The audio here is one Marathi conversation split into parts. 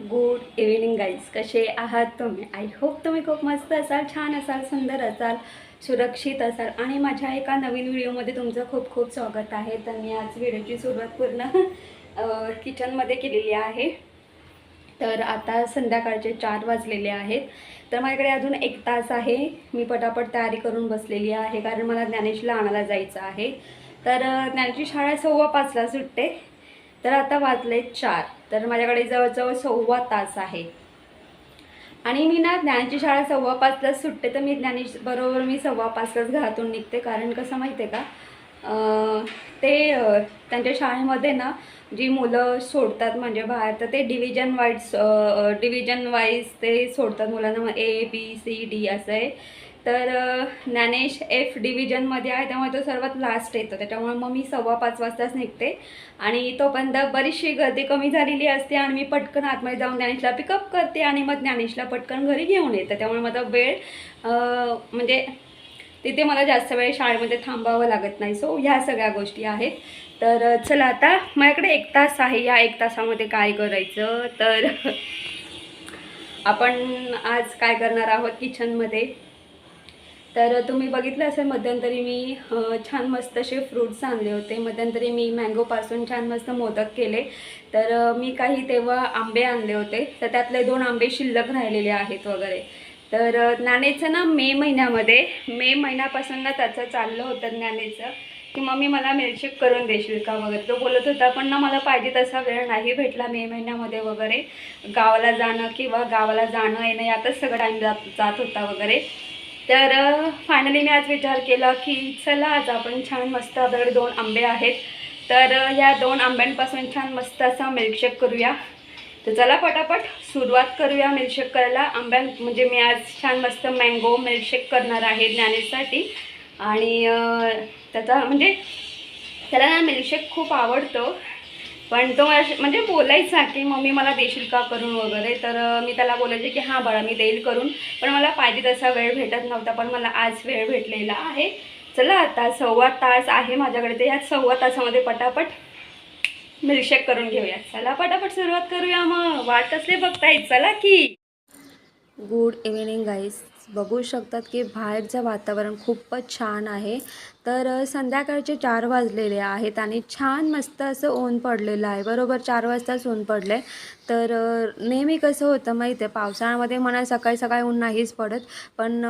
गुड इव्हिनिंग गाईज कसे आहात तुम्ही? आय होप तुम्ही खूप मस्त असाल छान असाल सुंदर असाल सुरक्षित असाल. आणि माझ्या एका नवीन व्हिडिओमध्ये तुमचं खूप खूप स्वागत आहे. तर मी आज व्हिडिओची सुरुवात पूर्ण किचनमध्ये केलेली आहे. तर आता संध्याकाळचे चार वाजलेले आहेत. तर माझ्याकडे अजून एक तास आहे. मी पटापट तयारी करून बसलेली आहे कारण मला ज्ञानेशला आणायला जायचं आहे. तर अ, ज्ञानेशची शाळा सव्वा पाचला सुटते. तर आता वाजले चार. तर माझ्याकडे जवळजवळ सव्वा तास आहे. आणि मी ना ज्ञानची शाळा सव्वा पाचलाच सुटते तर मी ज्ञानेश बरोबर मी सव्वा पाचलाच घरातून निघते. कारण कसं माहिती आहे का ते त्यांच्या शाळेमध्ये ना जी मुलं सोडतात म्हणजे बाहेर तर ते डिव्हिजन वाईज डिव्हिजन वाईज ते सोडतात मुलांना. मग ए बी सी डी असं आहे. तर ज्ञानेश एफ डिव्हिजनमध्ये आहे त्यामुळे तो सर्वात लास्ट येतो. त्याच्यामुळे मग मी सव्वा पाच वाजताच निघते. आणि तोपर्यंत बरीचशी गर्दी कमी झालेली असते आणि मी पटकन आतमध्ये जाऊन ज्ञानेशला पिकअप करते आणि मग ज्ञानेशला पटकन घरी घेऊन येते. त्यामुळे माझा वेळ म्हणजे तिथे मला जास्त वेळ शाळेमध्ये थांबावं लागत नाही. सो ह्या सगळ्या गोष्टी आहेत. तर चला आता माझ्याकडे एक तास आहे. या एक तासामध्ये काय करायचं? तर आपण आज काय करणार आहोत किचनमध्ये तर तुम्ही बघितलं असेल मध्यंतरी मी छान मस्त असे फ्रूट्स आणले होते. मध्यंतरी मी मँगोपासून छान मस्त मोदक केले. तर मी काही तेव्हा आंबे आणले होते. तर त्यातले दोन आंबे शिल्लक राहिलेले आहेत वगैरे. तर ज्ञानेचं ना मे महिन्यामध्ये मे महिन्यापासून ना त्याचं चाललं होतं ज्ञानेचं की मम्मी मला मिल्कशेक करून देशील का वगैरे. तो बोलत होता पण ना मला पाहिजे तसा वेळ नाही भेटला मे महिन्यामध्ये वगैरे. गावाला जाणं किंवा गावाला जाणं येणं यातच सगळं टाईम जात जात होता वगैरे. तर फायनली मी आज विचार केला की चला आज आपण छान मस्त आपल्याकडे दोन आंबे आहेत. तर या दोन आंब्यांपासून छान मस्त असा मिल्कशेक करूया. तर चला पटापट सुरुवात करूया मिल्कशेक करायला. आंब्या म्हणजे मी आज छान मस्त मँगो मिल्कशेक करणार आहे ज्ञानेशसाठी. आणि त्याचा म्हणजे त्याला ना मिल्कशेक खूप आवडतो. पण तो म्हणजे बोलायचा की मम्मी मला देशील का करून वगैरे तर मी त्याला बोलायचे की हां बाळा मी देईल करून. पण मला पाहिजे तसा वेळ भेटत नव्हता पण मला आज वेळ भेटलेला आहे. चला आता सव्वा तास आहे माझ्याकडे तर ह्या सव्वा तासामध्ये पटापट मिल्कशेक करून घेऊया चला पटापट सुरुवात करूया मग. वाट कसले बघताय? चला की. गुड इव्हिनिंग गाईज बघू शकतात की बाहेरचं वातावरण खूपच छान आहे. तर संध्याकाळचे चार वाजलेले आहेत आणि छान मस्त असं ऊन पडलेलं आहे. बरोबर चार वाजताच ऊन पडले तर नेहमी कसं होतं माहिती आहे पावसाळ्यामध्ये म्हणा सकाळी सकाळी ऊन नाहीच पडत. पण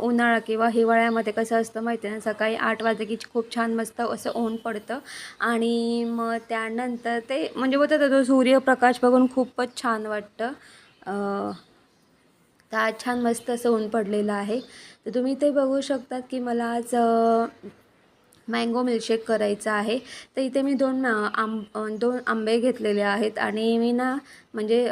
उन्हाळा किंवा हिवाळ्यामध्ये कसं असतं माहिती आहे ना सकाळी आठ वाजले की खूप छान मस्त असं ऊन पडतं. आणि मग त्यानंतर ते म्हणजे बोलतात तो सूर्यप्रकाश बघून खूपच छान वाटतं. तर आज छान मस्त असं ऊन पडलेलं आहे. तर तुम्ही ते बघू शकतात की मला आज मँगो मिल्कशेक करायचा आहे. तर इथे मी दोन आंब दोन आंबे घेतलेले आहेत आणि मी ना म्हणजे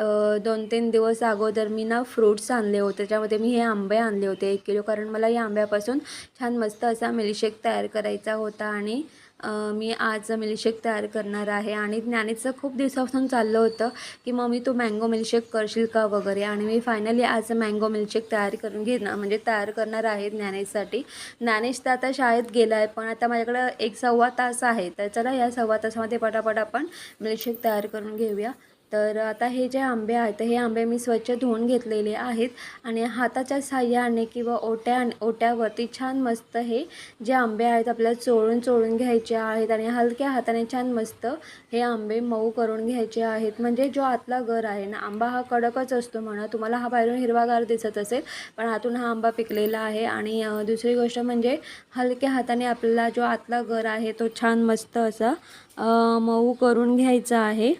दोन तीन दिवस अगोदर मी ना फ्रूट्स आणले होते. त्याच्यामध्ये मी हे आंबे आणले होते एक किलो. कारण मला या आंब्यापासून छान मस्त असा मिल्कशेक तयार करायचा होता आणि मी आज मिल्कशेक तयार करणार आहे आणि ज्ञानीचं खूप दिवसापासून चाललं होतं की मम्मी तू मँगो मिल्कशेक करशील का वगैरे. आणि मी फायनली आज मँगो मिल्कशेक तयार करून घेणार म्हणजे तयार करणार आहे ज्ञानेशसाठी ज्ञानेश तर आता शाळेत गेला आहे पण आता माझ्याकडं एक सव्वा तास आहे. तर चला या सव्वा तासामध्ये पटापट आपण मिल्कशेक तयार करून घेऊया. तर आता हे जे आंबे आहेत हे आंबे मी स्वच्छ धुवून घेतलेले आहेत आणि हाताच्या साह्याने किंवा ओट्या ओट्यावरती छान मस्त हे जे आंबे आहेत आपल्याला चोळून चोळून घ्यायचे आहेत आणि हलक्या हाताने छान मस्त हे आंबे मऊ करून घ्यायचे आहेत. म्हणजे जो आतला गर आहे ना आंबा हा कडकच असतो म्हणा तुम्हाला हा बाहेरून हिरवागार दिसत असेल पण आतून हा आंबा पिकलेला आहे आणि दुसरी गोष्ट म्हणजे हलक्या हाताने आपल्याला जो आतला गर आहे तो छान मस्त असा मऊ करून घ्यायचा आहे.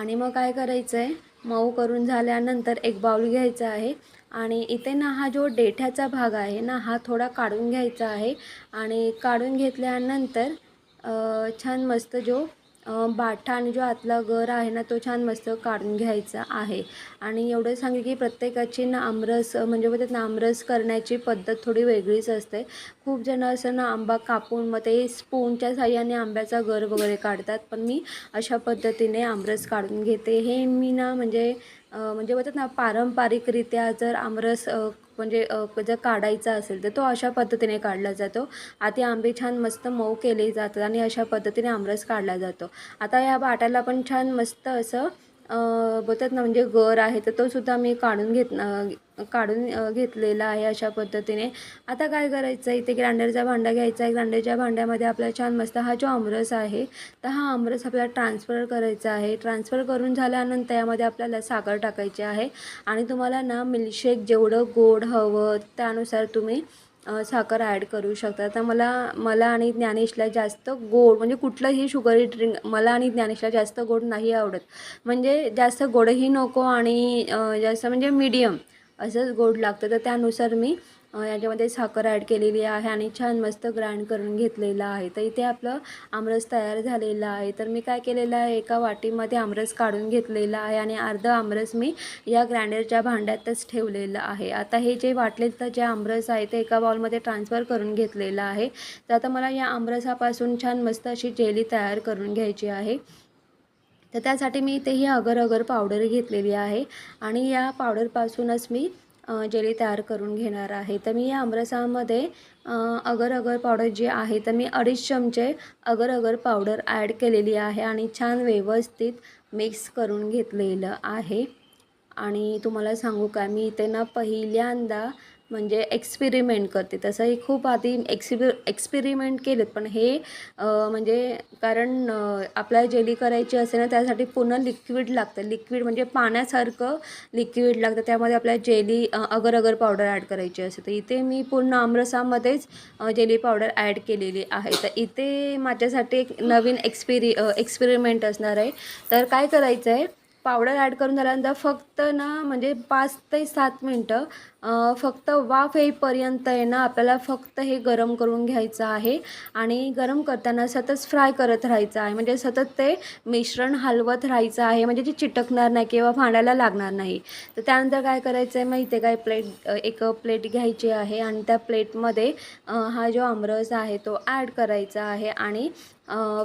आणि मग काय करायचं आहे मऊ करून झाल्यानंतर एक बाउल घ्यायचा आहे. आणि इथे ना हा जो डेठ्याचा भाग आहे ना हा थोडा काढून घ्यायचा आहे. आणि काढून घेतल्यानंतर छान मस्त जो बाठा आणि जो आतला गर आहे ना तो छान मस्त काढून घ्यायचा आहे. आणि एवढं सांगेल की प्रत्येकाची ना आमरस म्हणजे मग त्यात आमरस करण्याची पद्धत थोडी वेगळीच असते. खूप जण असं ना आंबा कापून मग ते स्पूनच्या साह्याने आंब्याचा गर वगैरे काढतात. पण मी अशा पद्धतीने आमरस काढून घेते. हे मी ना म्हणजे म्हणजे म्हणतात ना पारंपरिकरित्या जर आमरस म्हणजे जर काढायचा असेल तर तो अशा पद्धतीने काढला जातो. आधी आंबे छान मस्त मऊ केले जातात आणि अशा पद्धतीने आमरस काढला जातो. आता या बाटाला पण छान मस्त असं बोलतात ना म्हणजे गर आहे तर तो सुद्धा मी काढून घेत काढून घेतलेला आहे अशा पद्धतीने. आता काय करायचं आहे इथे ग्राइंडरचा भांडा घ्यायचा आहे. ग्राइंडरच्या भांड्यामध्ये आपला छान मस्त हा जो आमरस आहे तर हा आमरस आपल्याला ट्रान्सफर करायचा आहे. ट्रान्सफर करून झाल्यानंतर यामध्ये आपल्याला साखर टाकायची आहे. आणि तुम्हाला ना मिल्कशेक जेवढं गोड हवं त्यानुसार तुम्ही साखर ॲड करू शकता. तर मला मला आणि ज्ञानेशला जास्त गोड म्हणजे कुठलंही शुगरी ड्रिंक मला आणि ज्ञानेशला जास्त गोड नाही आवडत. म्हणजे जास्त गोडही नको आणि जास्त म्हणजे मीडियम असंच गोड लागतं. तर त्यानुसार मी याच्यामध्ये साखर ॲड केलेली आहे आणि छान मस्त ग्राइंड करून घेतलेलं आहे. तर इथे आपलं आमरस तयार झालेलं आहे. तर मी काय केलेलं आहे एका वाटीमध्ये आमरस काढून घेतलेला आहे आणि अर्धं आमरस मी या ग्राइंडरच्या भांड्यातच ठेवलेलं आहे. आता हे जे वाटलेलं जे आमरस आहे ते एका बाउलमध्ये ट्रान्सफर करून घेतलेलं आहे. तर आता मला या आमरसापासून छान मस्त अशी जेली तयार करून घ्यायची आहे. तर त्यासाठी मी इथे ही अगर अगर पावडर घेतलेली आहे. आणि या पावडरपासूनच मी जेली तयार करून घेणार आहे. तर मी या आमरसामध्ये अगर अगर पावडर जे आहे तर मी अडीच चमचे अगर अगर पावडर ॲड केलेली आहे आणि छान व्यवस्थित मिक्स करून घेतलेलं आहे. आणि तुम्हाला सांगू का मी इथे ना पहिल्यांदा म्हणजे एक्सपेरिमेंट करते. तसंही खूप आधी एक्सपि एक्सपेरिमेंट केलेत पण हे म्हणजे कारण आपल्याला जेली करायची असेल ना त्यासाठी पूर्ण लिक्विड लागतं. लिक्विड म्हणजे पाण्यासारखं लिक्विड लागतं. त्यामध्ये आपल्याला जेली अगर अगर पावडर ॲड करायची असते तर इथे मी पूर्ण आमरसामध्येच जेली पावडर ॲड केलेली आहे. तर इथे माझ्यासाठी एक नवीन एक्सपेरि एक्सपेरिमेंट असणार आहे. तर काय करायचं आहे पावडर ॲड करून झाल्यानंतर फक्त ना म्हणजे पाच ते सात मिनटं फक्त वाफ येईपर्यंत आहे ना आपल्याला फक्त हे गरम करून घ्यायचं आहे. आणि गरम करताना सतत फ्राय करत राहायचं आहे. म्हणजे सतत ते मिश्रण हलवत राहायचं आहे. म्हणजे जे चिटकणार नाही किंवा भांड्याला लागणार नाही. तर त्यानंतर काय करायचं आहे माहिती आहे काय प्लेट एक प्लेट घ्यायची आहे आणि त्या प्लेटमध्ये हा जो आमरस आहे तो ॲड करायचा आहे. आणि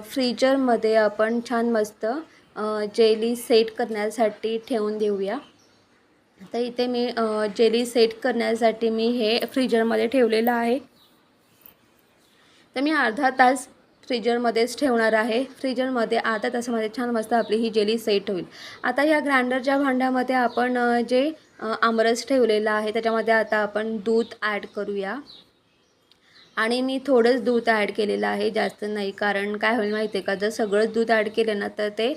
फ्रीजरमध्ये आपण छान मस्त जेली सेट करण्यासाठी ठेवून देऊया. तर इथे मी जेली सेट करण्यासाठी मी हे फ्रीजरमध्ये ठेवलेलं आहे. तर मी अर्धा तास फ्रीजरमध्येच ठेवणार आहे. फ्रीजरमध्ये अर्धा तासामध्ये छान मस्त आपली ही जेली सेट होईल. आता या ग्राइंडरच्या भांड्यामध्ये आपण जे आमरस ठेवलेलं आहे त्याच्यामध्ये आता आपण दूध ॲड करूया. आणि मी थोडंच दूध ॲड केलेलं आहे जास्त नाही. कारण काय होईल माहिती आहे का जर सगळंच दूध ॲड केलं ना तर ते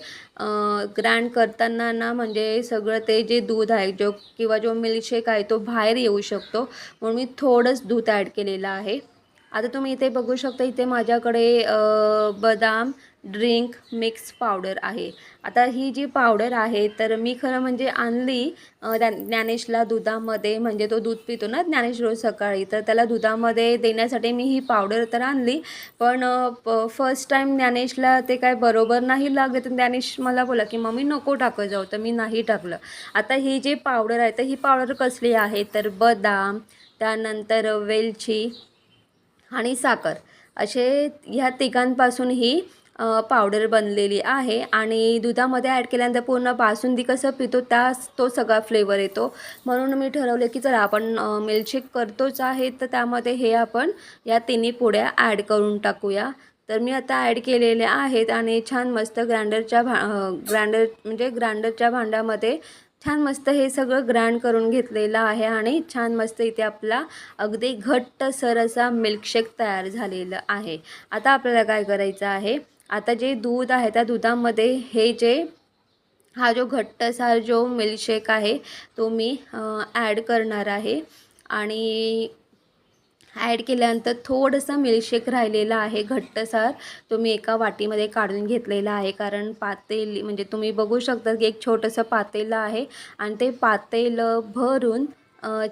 ग्रँड करताना ना म्हणजे सगळं ते जे दूध आहे जो किंवा जो मिल्कशेक आहे तो बाहेर येऊ शकतो. म्हणून मी थोडंच दूध ॲड केलेलं आहे. आता तुम्ही इथे बघू शकता इथे माझ्याकडे बदाम ड्रिंक मिक्स पावडर आहे. आता ही जी पावडर आहे तर मी खरं म्हणजे आणली त्या ज्ञानेशला दुधामध्ये म्हणजे तो दूध पितो ना ज्ञानेश रोज सकाळी तर त्याला दुधामध्ये देण्यासाठी मी ही पावडर तर आणली पण फर्स्ट टाईम ज्ञानेशला ते काय बरोबर नाही लागले तर ज्ञानेश मला बोला की मम्मी नको टाकत जाऊ. तर मी नाही टाकलं. आता ही जी पावडर आहे तर ही पावडर कसली आहे? तर बदाम त्यानंतर वेलची आणि साखर. असे ह्या तिघांपासून ही पावडर बनलेली आहे आणि दुधामध्ये ॲड केल्यानंतर पूर्ण बासुंदी कसं पितो त्या तो सगळा फ्लेवर येतो. म्हणून मी ठरवलं की जर आपण मिल्कशेक करतोच आहे तर त्यामध्ये हे आपण या तिन्ही पुड्या ॲड करून टाकूया. तर मी आता ॲड केलेल्या आहेत आणि छान मस्त ग्राइंडरच्या भा ग्राइंडर म्हणजे ग्राइंडरच्या भांड्यामध्ये छान मस्त हे सगळं ग्राइंड करून घेतलेलं आहे आणि छान मस्त इथे आपला अगदी घट्ट सर असा मिल्कशेक तयार झालेलं आहे. आता आपल्याला काय करायचं आहे? आता जे दूध आहे त्या दुधामध्ये हे जे हा जो घट्टसार जो मिल्कशेक आहे तो मी ॲड करणार आहे. आणि ॲड केल्यानंतर थोडंसं मिल्कशेक राहिलेला आहे घट्टसार तो मी एका वाटीमध्ये काढून घेतलेला आहे. कारण पातेली म्हणजे तुम्ही बघू शकता की एक छोटंसं पातेलं आहे आणि ते पातेलं भरून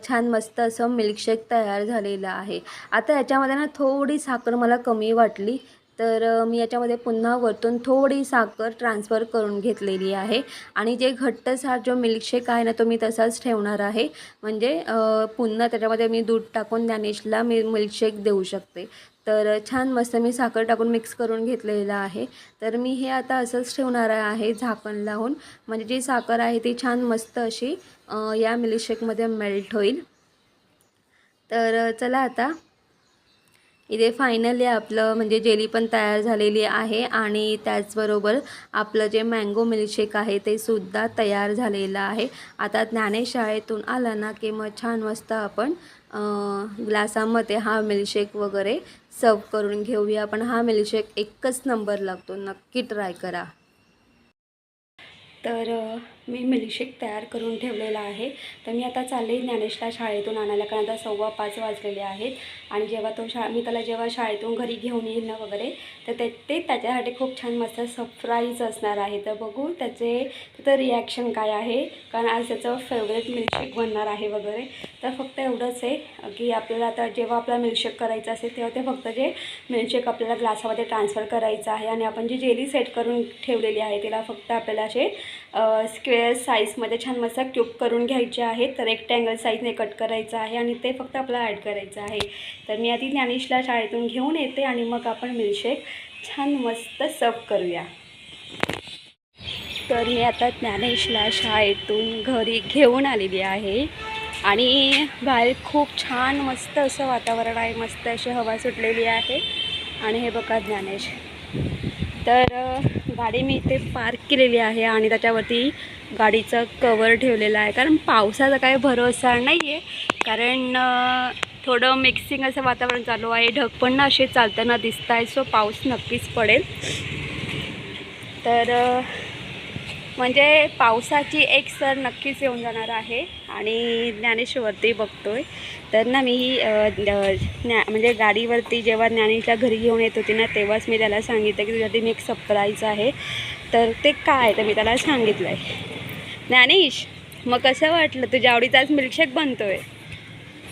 छान मस्त असं मिल्कशेक तयार झालेलं आहे. आता याच्यामध्ये ना थोडी साखर मला कमी वाटली. तर मी याच्यामध्ये पुन्हा वरतून थोडी साखर ट्रान्सफर करून घेतलेली आहे. आणि जे घट्टसार जो मिल्कशेक आहे ना तो मी तसाच ठेवणार आहे. म्हणजे पुन्हा त्याच्यामध्ये मी दूध टाकून ज्ञानेशला मी मिल्कशेक देऊ शकते. तर छान मस्त मी साखर टाकून मिक्स करून घेतलेलं आहे. तर मी हे आता असंच ठेवणार आहे झाकण लावून. म्हणजे जी साखर आहे ती छान मस्त अशी या मिल्कशेकमध्ये मेल्ट होईल. तर चला आता इथे फायनली आपलं म्हणजे जेली पण तयार झालेली आहे आणि त्याचबरोबर आपलं जे मँगो मिल्कशेक आहे ते सुद्धा तयार झालेलं आहे. आता ज्ञानेशाळेतून आलं आला ना की मग छान मस्त आपण ग्लासामध्ये हा मिल्कशेक वगैरे सर्व करून घेऊया. पण हा मिल्कशेक एकच नंबर लागतो. नक्की ट्राय करा. तर मी मिल्कशेक तयार करून ठेवलेला आहे. तर मी आता चालले ज्ञानेशला शाळेतून आणायला कारण आता सव्वा पाच वाजलेले आहेत. आणि जेव्हा तो शा मी त्याला जेव्हा शाळेतून घरी घेऊन येईल ना वगैरे तर ते ते त्याच्यासाठी खूप छान मस्त सरप्राईज असणार आहे. तर बघू त्याचे त्याचं रिॲक्शन काय आहे. कारण आज त्याचं फेवरेट मिल्कशेक बनणार आहे वगैरे. तर फक्त एवढंच आहे की आपल्याला आता जेव्हा आपला मिल्कशेक करायचं असेल तेव्हा ते फक्त जे मिल्कशेक आपल्याला ग्लासामध्ये ट्रान्सफर करायचं आहे. आणि आपण जी जेली सेट करून ठेवलेली आहे तिला फक्त आपल्याला असे स्क्वेअर साईजमध्ये छान मस्त क्यूब करून घ्यायचे आहेत तर रेक्टँगल साईजने कट करायचं आहे आणि ते फक्त आपल्याला ॲड करायचं आहे. तर मी आधी ज्ञानेशला शाळेतून घेऊन येते आणि मग आपण मिल्कशेक छान मस्त सर्व करूया. तर मी आता ज्ञानेशला शाळेतून घरी घेऊन आलेली आहे आणि बाहेर खूप छान मस्त असं वातावरण आहे. मस्त अशी हवा सुटलेली आहे. आणि हे बघा ज्ञानेश. तर गाडी मी इथे पार्क केलेली आहे आणि त्याच्यावरती गाडीचं कवर ठेवलेलं आहे. कारण पावसाचा काही भरोसा नाही आहे कारण थोडं मिक्सिंग असं वातावरण चालू आहे. ढग पण ना असे चालताना दिसत आहे सो पाऊस नक्कीच पडेल. तर म्हणजे पावसाची एक सर नक्कीच येऊन जाणार आहे आणि ज्ञानेश्वरती बघतो आहे तर ना मी ज्ञा म्हणजे गाडीवरती जेव्हा ज्ञानेशला घरी घेऊन येत होती ना तेव्हाच मी त्याला सांगितलं की तुझ्यासाठी मी एक सरप्राईज आहे. तर ते काय तर मी त्याला सांगितलं आहे. ज्ञानेश मग कसं वाटलं? तुझ्या आवडीचा आज मिल्कशेक आहे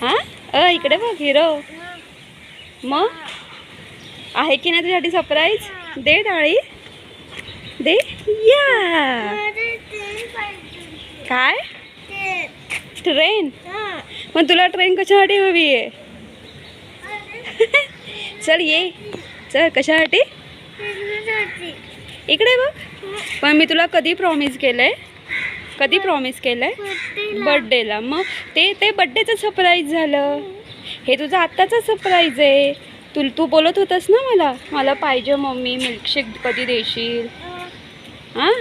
हां? अ इकडे बघ हिरो. मग? आहे की नाही तुझ्यासाठी सरप्राईज दे डाळी. दे. या काय? ट्रेन मग तुला ट्रेन कशासाठी हवी आहे? चल ये. चल कशासाठी? इकडे बघ. पण मी तुला कधी प्रॉमिस केलं आहे कधी प्रॉमिस केलं आहे बड्डेला मग ते ते बड्डेचं सरप्राईज झालं. हे तुझं आत्ताचं सरप्राईज आहे. तू तू बोलत होतास ना मला? मला पाहिजे मम्मी मिल्कशेक कधी देशील? हां?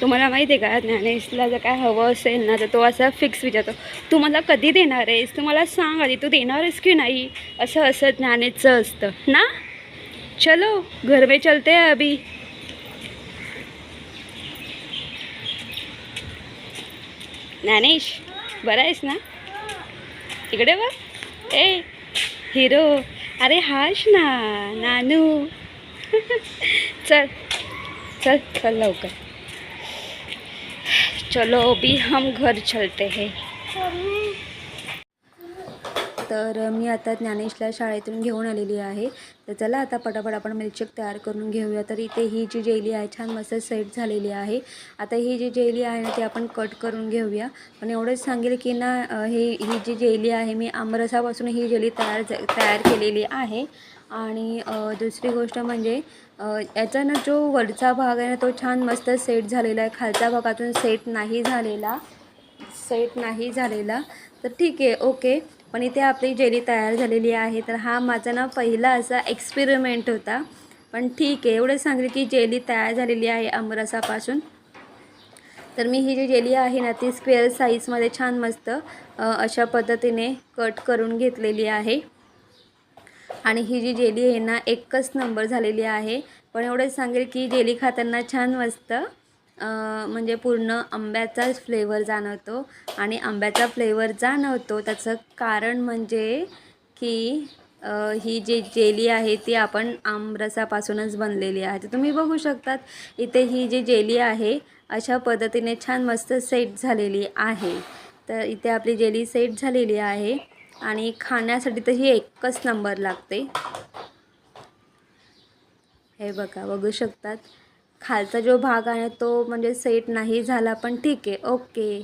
तुम्हाला माहिती आहे का ज्ञानेशला जर काय हवं असेल ना तर तो असा फिक्स विचारतो. तू मला कधी देणार आहेस? तू मला सांग आधी तू देणार आहेस की नाही? असं असं ज्ञानेशचं असतं. ना? चलो घर में चलते हैं अभी. ज्ञानेश बरं आहेस ना? इकडे बघ. ए हिरो. अरे हाश ना नानू. चल. चल चल लवकर. चलो अभी हम घर चलते हैं. तर मी आता ज्ञानेशला शाळेतून घेऊन आलेली आहे. तर चला आता पटापट आपण मिल्कशेक तयार करून घेऊया. तर इथे ही जी जेली आहे छान मस्त सेट झालेली आहे. आता ही जी जेली आहे ना ती आपण कट करून घेऊया. पण एवढंच सांगेल की ना हे ही जी जेली आहे मी आमरसापासून ही जेली तयार तयार केलेली आहे. आणि दुसरी गोष्ट म्हणजे याचा ना जो वरचा भाग आहे ना तो छान मस्त सेट झालेला आहे. खालच्या भागातून सेट नाही झालेला सेट नाही झालेला. तर ठीक आहे ओके. पण इथे आपली जेली तयार झालेली आहे. तर हा माझा ना पहिला असा एक्सपेरिमेंट होता. पण ठीक आहे एवढं सांगेल की जेली तयार झालेली आहे अमरसापासून. तर मी ही जी जेली आहे ना ती स्क्वेअर साईजमध्ये छान मस्त अशा पद्धतीने कट करून घेतलेली आहे. आणि ही जी जेली आहे ना एकच नंबर झालेली आहे. पण एवढंच सांगेल की जेली खाताना छान मस्त म्हणजे पूर्ण आंब्याचाच फ्लेवर जाणवतो. आणि आंब्याचा फ्लेवर जाणवतो त्याचं कारण म्हणजे की ही जी जेली आहे ती आपण आमरसापासूनच बनलेली आहे. तर तुम्ही बघू शकतात इथे ही जी जेली आहे अशा पद्धतीने छान मस्त सेट झालेली आहे. तर इथे आपली जेली सेट झालेली आहे. आणि खाण्यासाठी तर ही एकच नंबर लागते. हे बघा बघू शकतात. खालचा जो भाग आहे तो म्हणजे सेट नाही झाला पण ठीक आहे. ओके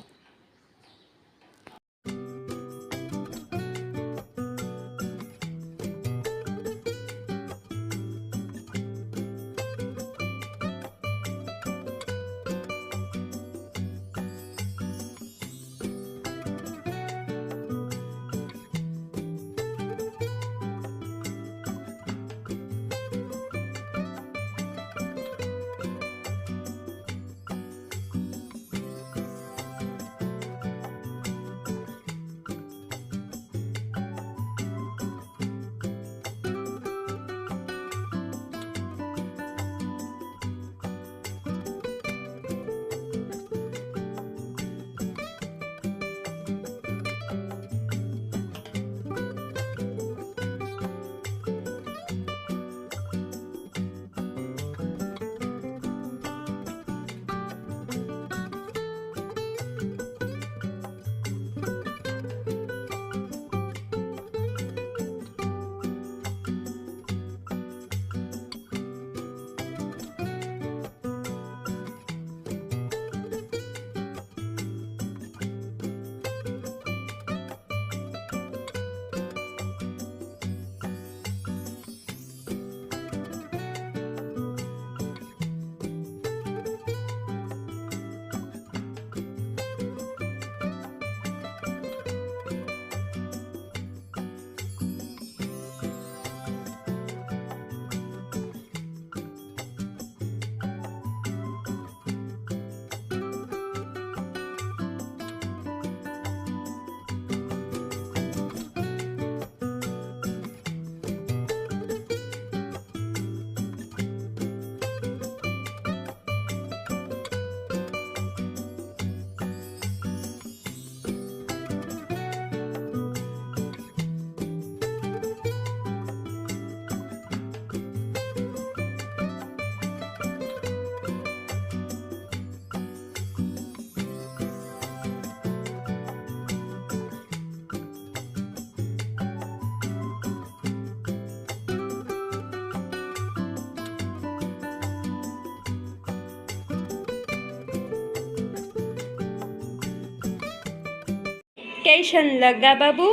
कैसन लगा बाबू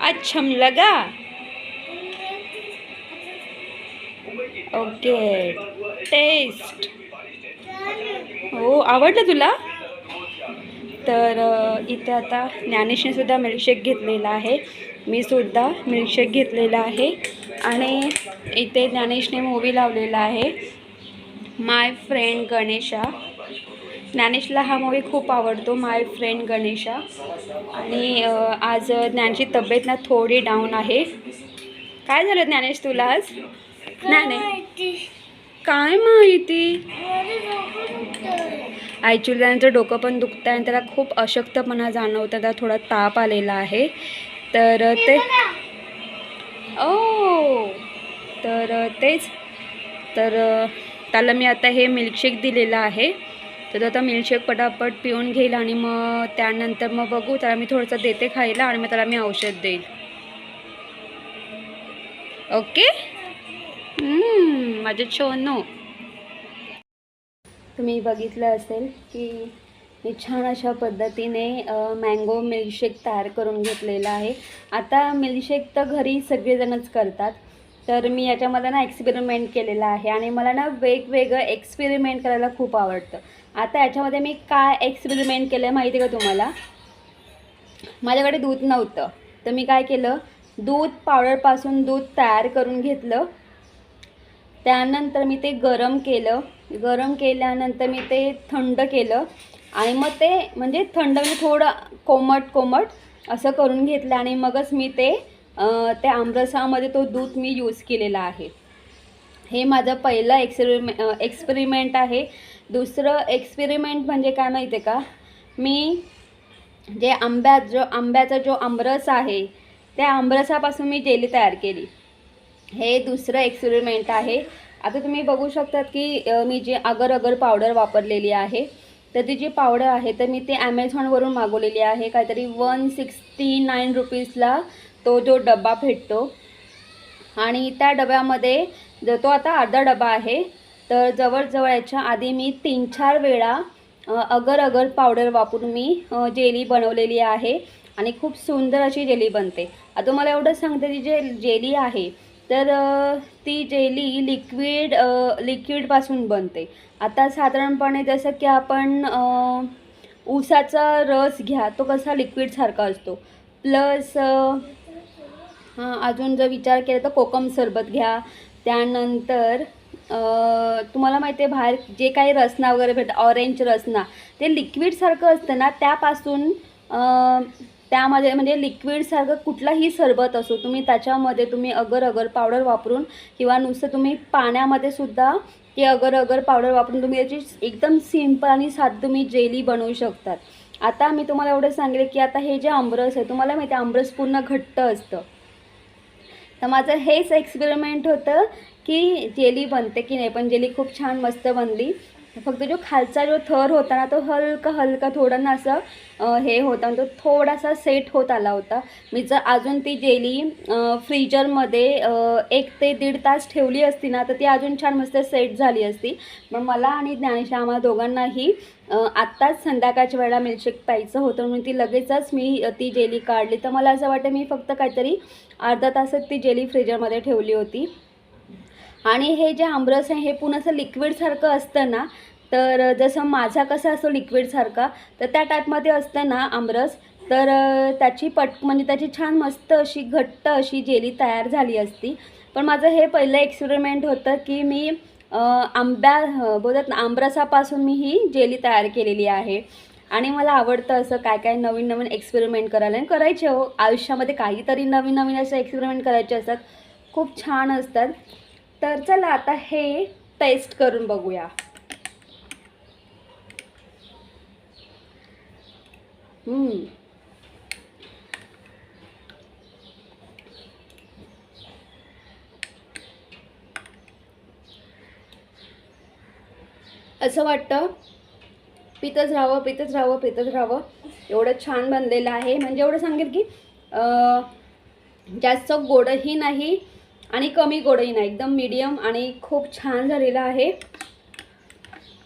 अच्छम लगा ओके टेस्ट हो आवडलं तुला? तर इथे आता ज्ञानेशने सुद्धा मिल्कशेक घेतलेला आहे. मी सुद्धा मिल्कशेक घेतलेला आहे. आणि इथे ज्ञानेशने मूवी लावलेला आहे. माय फ्रेंड गणेशा ज्ञानेशला हा मूवी खूप आवडतो माय फ्रेंड गणेशा. आणि आज ज्ञानची तब्येत ना थोडी डाऊन आहे. काय झालं ज्ञानेश तुला आज? ज्ञाने काय माहिती? ॲक्च्युली त्यांचं डोकं पण दुखतं आहे आणि त्याला खूप अशक्तपणा जाणवतं त्याला थोडा ताप आलेला आहे. तर ते ओ! तर तेच. तर त्याला मी आता हे मिल्कशेक दिलेलं आहे. तर तो आता मिल्कशेक पटापट पिऊन घेईल आणि मग त्यानंतर मग बघू त्याला मी थोडंसं देते खायला आणि मग त्याला मी औषध देईल. ओके माझे छोनो. तुम्ही बघितलं असेल की मी छान अशा पद्धतीने मँगो मिल्कशेक तयार करून घेतलेला आहे. आता मिल्कशेक तर घरी सगळेजणच करतात. तर मी याच्यामध्ये ना एक्सपेरिमेंट केलेला आहे आणि मला ना वेगवेगळं एक्सपेरिमेंट करायला खूप आवडतं. आता याच्यामध्ये मी काय एक्सपेरिमेंट केलं आहे माहिती आहे का तुम्हाला? माझ्याकडे दूध नव्हतं. तर मी काय केलं? दूध पावडरपासून दूध तयार करून घेतलं. त्यानंतर मी ते गरम केलं. गरम केल्यानंतर मी ते थंड केलं. आणि मग ते म्हणजे थंड मी थोडं कोमट कोमट असं करून घेतलं. आणि मगच मी ते ते त्या आमरसामध्ये तो दूध मी यूज केलेला आहे. हे माझं पहिलं एक्सपेरिमे एक्सपेरिमेंट आहे. दुसरं एक्सपेरिमेंट म्हणजे काय माहिती आहे का? मी जे आंब्या जो आंब्याचा जो आमरस आहे त्या आमरसापासून मी जेली तयार केली. हे दुसरं एक्सपेरिमेंट आहे. आता तुम्ही बघू शकतात की मी जी अगर अगर पावडर वापरलेली आहे तर ती जी पावडर आहे तर मी ते ॲमेझॉनवरून मागवलेली आहे. काहीतरी वन सिक्स्टी नाईन रुपीजला तो जो डबा भेटतो. आणि त्या डब्यामध्ये जो तो आता अर्धा डबा आहे तर जवळजवळ याच्या आधी मी तीन चार वेळा अगर अगर पावडर वापरून मी जेली बनवलेली आहे आणि खूप सुंदर अशी जेली बनते. आता मला एवढं सांगते ती जे जेली आहे तर ती जेली लिक्विड लिक्विडपासून बनते. आता साधारणपणे जसं की आपण ऊसाचा रस घ्या तो कसा लिक्विडसारखा असतो. प्लस हां अजून जर विचार केला तर कोकम सरबत घ्या. त्यानंतर तुम्हाला माहिती आहे बाहेर जे काही रसना वगैरे भेटतं ऑरेंज रसना ते लिक्विडसारखं असतं ना त्यापासून त्यामध्ये म्हणजे लिक्विडसारखं कुठलाही सरबत असो तुम्ही त्याच्यामध्ये तुम्ही अगर अगर पावडर वापरून किंवा नुसतं तुम्ही पाण्यामध्ये सुद्धा ते अगर अगर पावडर वापरून तुम्ही याची एकदम सिंपल आणि साध तुम्ही जेली बनवू शकतात. आता मी तुम्हाला एवढं सांगेल की आता हे जे आंबरस आहे तुम्हाला माहिती आहे आंब्रस पूर्ण घट्ट असतं. तर माझं हेच एक्सपेरिमेंट होतं की जेली बनते की नाही पण जेली खूप छान मस्त बनली. फक्त जो खालचा जो थर होता ना तो हलका हलका थोडा ना असं हे होता तो थोडासा सेट होत आला होता. मी जर अजून ती जेली फ्रीजरमध्ये एक ते दीड तास ठेवली असती ना तर ती अजून छान मस्त सेट झाली असती. पण मला आणि ज्ञानेशा आम्हाला दोघांनाही आत्ताच संध्याकाळच्या वेळेला मिल्कशेक प्यायचं होतं म्हणून ती लगेचच मी ती जेली काढली. तर मला असं वाटतं मी फक्त काहीतरी अर्धा तासात ती जेली फ्रीजरमध्ये ठेवली होती. आणि हे जे आमरस आहे हे पुन्हा असं लिक्विडसारखं असतं ना तर जसं माझा कसा असतो लिक्विडसारखा तर त्या टाईपमध्ये असतं ना आमरस तर त्याची पट म्हणजे त्याची छान मस्त अशी घट्ट अशी जेली तयार झाली असती. पण माझं हे पहिलं एक्सपेरिमेंट होतं की मी आंब्या बोलतात ना आमरसापासून मी ही जेली तयार केलेली आहे. आणि मला आवडतं असं काय काय नवीन नवीन एक्सपेरिमेंट करायला. आणि करायचे हो आयुष्यामध्ये काहीतरी नवीन नवीन असे एक्सपेरिमेंट करायचे असतात. खूप छान असतात. तर चला आता हे टेस्ट करून बघूया. हम्म. असं वाटतं पितच राहावं पितच राहावं पितच राहावं. एवढं छान बनलेलं आहे. म्हणजे एवढं सांगेल की अं, जास्त गोडही नाही आणि कमी गोडही नाही एकदम मीडियम आणि खूप छान झालेलं आहे.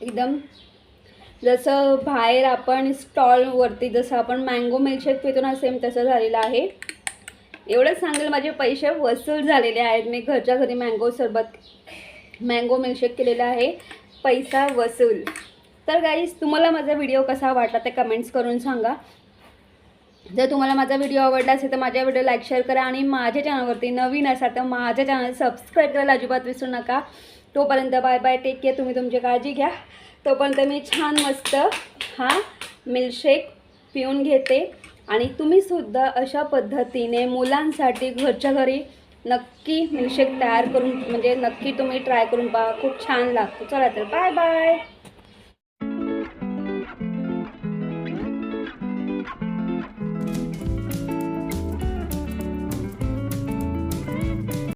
एकदम जसं बाहेर आपण स्टॉलवरती जसं आपण मँगो मिल्कशेक पितो ना सेम तसं झालेलं आहे. एवढंच सांगेल माझे पैसे वसूल झालेले आहेत. मी घरच्या घरी मँगो सरबत मँगो मिल्कशेक केलेला आहे. पैसा वसूल. तर गाईज तुम्हाला माझा व्हिडिओ कसा वाटला ते कमेंट्स करून सांगा. जर तुम्हाला माझा व्हिडिओ आवडला असेल तर माझ्या व्हिडिओ लाईक शेअर करा आणि माझ्या चॅनलवरती नवीन असाल तर माझ्या चॅनल सबस्क्राईब करायला अजिबात विसरू नका. तोपर्यंत बाय बाय टेक केअर तुम्ही तुमची काळजी घ्या. तोपर्यंत मी छान मस्त हा मिल्कशेक पिऊन घेते. आणि तुम्हीसुद्धा अशा पद्धतीने मुलांसाठी घरच्या घरी नक्की मिल्कशेक तयार करून म्हणजे नक्की तुम्ही ट्राय करून पहा. खूप छान लागतो. चला तर बाय बाय